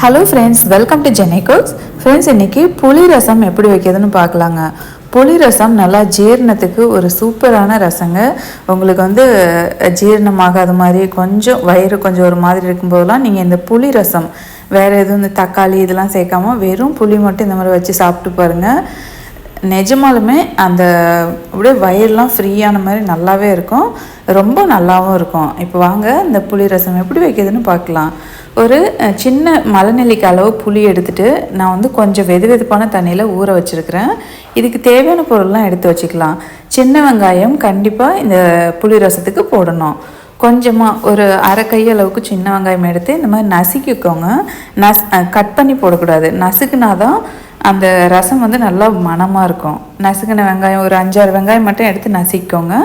Hello friends welcome to Chennai friends இன்றைக்கி புளி ரசம் எப்படி வைக்கிறதுன்னு பார்க்கலாங்க. புளி ரசம் நல்லா ஜீரணத்துக்கு ஒரு சூப்பரான ரசங்க. உங்களுக்கு வந்து ஜீரணமாகாத மாதிரி கொஞ்சம் வயிறு கொஞ்சம் ஒரு மாதிரி இருக்கும்போதெல்லாம் நீங்கள் இந்த புளி ரசம் வேறு எதுவும் இந்த தக்காளி இதெல்லாம் சேர்க்காம வெறும் புளி மட்டும் இந்த மாதிரி வச்சு சாப்பிட்டு பாருங்கள் நிஜமாலுமே அந்த அப்படியே வயிறுலாம் ஃப்ரீயான மாதிரி நல்லாவே இருக்கும். ரொம்ப நல்லாவும் இருக்கும். இப்போ வாங்க இந்த புளி ரசம் எப்படி வைக்கிறதுன்னு பார்க்கலாம். ஒரு சின்ன மலைநெல்லிக்காய் அளவு புளி எடுத்துகிட்டு நான் வந்து கொஞ்சம் வெது வெதுப்பான தண்ணியில் ஊற வச்சுருக்கிறேன். இதுக்கு தேவையான பொருள்லாம் எடுத்து வச்சுக்கலாம். சின்ன வெங்காயம் கண்டிப்பாக இந்த புளி ரசத்துக்கு போடணும். கொஞ்சமாக ஒரு அரை கை அளவுக்கு சின்ன வெங்காயம் எடுத்து இந்த மாதிரி நசுக்கிக்கோங்க. நஸ் கட் பண்ணி போடக்கூடாது. நசுக்குனா தான் அந்த ரசம் வந்து நல்லா மணமாக இருக்கும். நசுக்கின வெங்காயம் ஒரு அஞ்சாறு வெங்காயம் மட்டும் எடுத்து நசுக்கிக்கோங்க.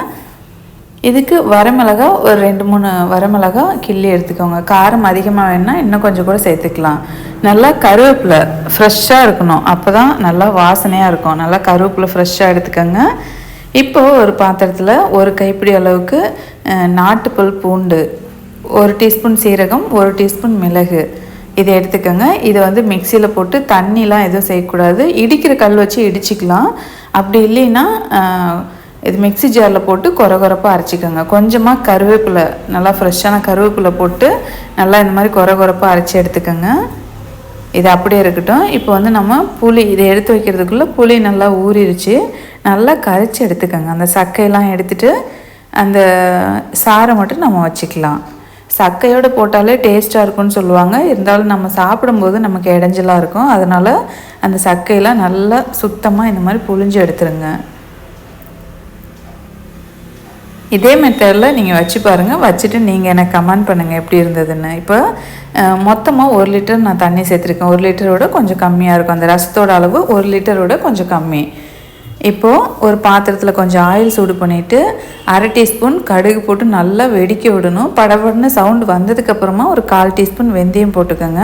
இதுக்கு வரமிளகா ஒரு ரெண்டு மூணு வரமிளகா கிள்ளி எடுத்துக்கோங்க. காரம் அதிகமாக வேணும்னா இன்னும் கொஞ்சம் கூட சேர்த்துக்கலாம். நல்லா கருவேப்பிலை ஃப்ரெஷ்ஷாக இருக்கணும். அப்போ தான் நல்லா வாசனையாக இருக்கும். நல்லா கருவேப்பிலை ஃப்ரெஷ்ஷாக எடுத்துக்கோங்க. இப்போது ஒரு பாத்திரத்தில் ஒரு கைப்பிடி அளவுக்கு நாட்டுப்பல் நாட்டுப்புல் பூண்டு ஒரு டீஸ்பூன் சீரகம் ஒரு டீஸ்பூன் மிளகு. இதை எடுத்துக்கோங்க. இதை வந்து மிக்சியில் போட்டு தண்ணிலாம் எதுவும் செய்யக்கூடாது. இடிக்கிற கல் வச்சு இடிச்சிக்கலாம். அப்படி இல்லைன்னா இது மிக்ஸி ஜாரில் போட்டு கொர கொரப்பாக அரைச்சிக்கோங்க. கொஞ்சமாக கருவேப்பிலை நல்லா ஃப்ரெஷ்ஷான கருவேப்பிலை போட்டு நல்லா இந்த மாதிரி கொர கொரப்பாக அரைச்சி எடுத்துக்கோங்க. இது அப்படியே இருக்கட்டும். இப்போ வந்து நம்ம புளி இதை எடுத்து வைக்கிறதுக்குள்ளே புளி நல்லா ஊறிடுச்சு நல்லா கரைச்சி எடுத்துக்கோங்க. அந்த சக்கையெல்லாம் எடுத்துட்டு அந்த சாறை மட்டும் நம்ம வச்சுக்கலாம். சக்கையோடு போட்டாலே டேஸ்ட்டாக இருக்கும்னு சொல்லுவாங்க. இருந்தாலும் நம்ம சாப்பிடும்போது நமக்கு இடைஞ்சலாக இருக்கும். அதனால் அந்த சக்கையெல்லாம் நல்லா சுத்தமாக இந்த மாதிரி புழிஞ்சு எடுத்துருங்க. இதே மெத்தடில் நீங்கள் வச்சு பாருங்கள் வச்சுட்டு நீங்கள் எனக்கு கமெண்ட் பண்ணுங்கள் எப்படி இருந்ததுன்னு. இப்போ மொத்தமாக ஒரு லிட்டர் நான் தண்ணி சேர்த்துருக்கேன். ஒரு லிட்டரோட கொஞ்சம் கம்மியாக இருக்கும். அந்த ரசத்தோட அளவு ஒரு லிட்டரோட கொஞ்சம் கம்மி. இப்போது ஒரு பாத்திரத்தில் கொஞ்சம் ஆயில் சூடு பண்ணிவிட்டு அரை டீஸ்பூன் கடுகு போட்டு நல்லா வெடிக்க விடணும். படபடன்னு சவுண்டு வந்ததுக்கப்புறமா ஒரு கால் டீஸ்பூன் வெந்தயம் போட்டுக்கோங்க.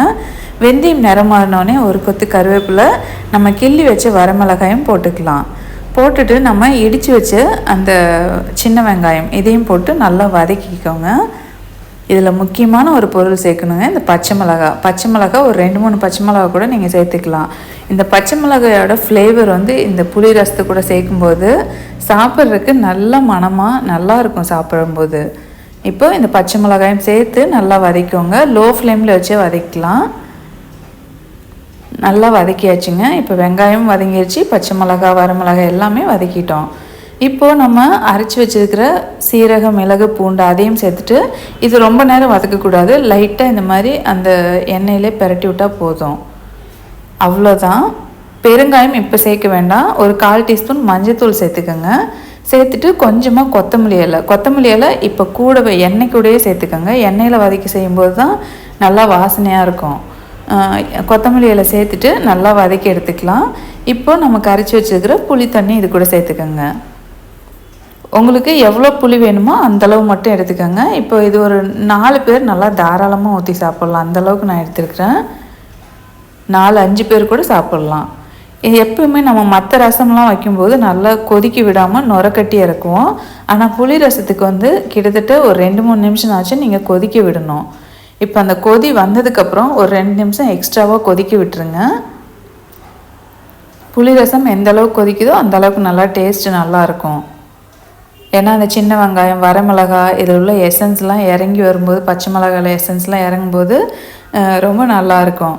வெந்தயம் நிறமாறினோடனே ஒரு கொத்து கருவேப்பிலை நம்ம கிள்ளி வச்ச வரமிளகாயும் போட்டுக்கலாம். போட்டுட்டு நம்ம இடித்து வச்ச அந்த சின்ன வெங்காயம் இதையும் போட்டு நல்லா வதக்கிக்கோங்க. இதில் முக்கியமான ஒரு பொருள் சேர்க்கணுங்க இந்த பச்சை மிளகா. பச்சை மிளகா ஒரு ரெண்டு மூணு பச்சை மிளகா கூட நீங்கள் சேர்த்துக்கலாம். இந்த பச்சை மிளகாயோட ஃப்ளேவர் வந்து இந்த புளி ரசத்தை கூட சேர்க்கும்போது சாப்பிட்றதுக்கு நல்ல மணமாக நல்லா இருக்கும் சாப்பிடும்போது. இப்போ இந்த பச்சை மிளகாயும் சேர்த்து நல்லா வதக்கிக்கோங்க. லோ ஃப்ளேமில் வச்சே வதக்கலாம் நல்லா வதக்கியாச்சுங்க. இப்போ வெங்காயம் வதங்கிடுச்சு பச்சை மிளகா வரமிளகா எல்லாமே வதக்கிட்டோம். இப்போது நம்ம அரைச்சி வச்சிருக்கிற சீரகம் மிளகு பூண்டு அதையும் சேர்த்துட்டு இது ரொம்ப நேரம் வதக்கக்கூடாது. லைட்டாக இந்த மாதிரி அந்த எண்ணெயிலே பிரட்டி விட்டால் போதும். அவ்வளோதான். பெருங்காயம் இப்போ சேர்க்க வேண்டாம். ஒரு கால் டீஸ்பூன் மஞ்சத்தூள் சேர்த்துக்கோங்க. சேர்த்துட்டு கொஞ்சமாக கொத்தமல்லி இலை. கொத்தமல்லி இலை இப்போ கூடவே எண்ணெய் கூடயே சேர்த்துக்கோங்க. எண்ணெயில் வதக்கி செய்யும்போது தான் நல்லா வாசனையாக இருக்கும். கொத்தமல்லி இலை சேர்த்துட்டு நல்லா வதக்கி எடுத்துக்கலாம். இப்போ நம்ம கரைச்சி வச்சுருக்கிற புளி தண்ணி இது கூட சேர்த்துக்கோங்க. உங்களுக்கு எவ்வளோ புளி வேணுமோ அந்த அளவு மட்டும் எடுத்துக்கோங்க. இப்போ இது ஒரு நாலு பேர் நல்லா தாராளமாக ஊற்றி சாப்பிட்லாம். அந்தளவுக்கு நான் எடுத்துருக்கிறேன். நாலு அஞ்சு பேர் கூட சாப்பிட்லாம். இது எப்பவுமே நம்ம மற்ற ரசம்லாம் வைக்கும்போது நல்லா கொதிக்க விடாமல் நுரக்கட்டி இறக்குவோம். ஆனால் புளி ரசத்துக்கு வந்து கிட்டத்தட்ட ஒரு ரெண்டு மூணு நிமிஷம் ஆச்சு நீங்கள் கொதிக்க விடணும். இப்போ அந்த கொதி வந்ததுக்கப்புறம் ஒரு ரெண்டு நிமிஷம் எக்ஸ்ட்ராவாக கொதிக்க விட்டுருங்க. புளி ரசம் எந்த அளவுக்கு கொதிக்குதோ அந்த அளவுக்கு நல்லா டேஸ்ட்டு நல்லாயிருக்கும் ஏன்னா அந்த சின்ன வெங்காயம் வரமிளகா இதில் உள்ள எசன்ஸ்லாம் இறங்கி வரும்போது பச்சை மிளகாயில் எசன்ஸ்லாம் இறங்கும்போது ரொம்ப நல்லா இருக்கும்.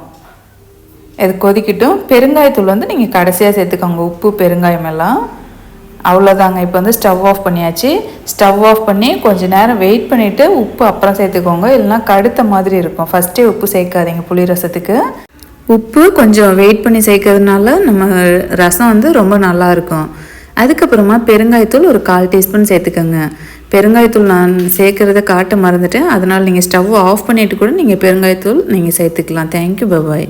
இது கொதிக்கட்டும். பெருங்காயத்தூள் வந்து நீங்கள் கடைசியாக சேர்த்துக்கோங்க. உப்பு பெருங்காயம் எல்லாம். அவ்வளோதாங்க இப்போ வந்து ஸ்டவ் ஆஃப் பண்ணியாச்சு. ஸ்டவ் ஆஃப் பண்ணி கொஞ்சம் நேரம் வெயிட் பண்ணிவிட்டு உப்பு அப்புறம் சேர்த்துக்கோங்க. இல்லைன்னா கடுத்த மாதிரி இருக்கும். ஃபஸ்ட்டே உப்பு சேர்க்காதீங்க புளி ரசத்துக்கு. உப்பு கொஞ்சம் வெயிட் பண்ணி சேர்க்கறதுனால நம்ம ரசம் வந்து ரொம்ப நல்லா இருக்கும். அதுக்கப்புறமா பெருங்காயத்தூள் ஒரு கால் டீஸ்பூன் சேர்த்துக்கோங்க. பெருங்காயத்தூள் நான் சேர்க்குறத காட்ட மறந்துட்டேன். அதனால் நீங்கள் ஸ்டவ் ஆஃப் பண்ணிவிட்டு கூட நீங்கள் பெருங்காயத்தூள் நீங்கள் சேர்த்துக்கலாம். Thank you bye bye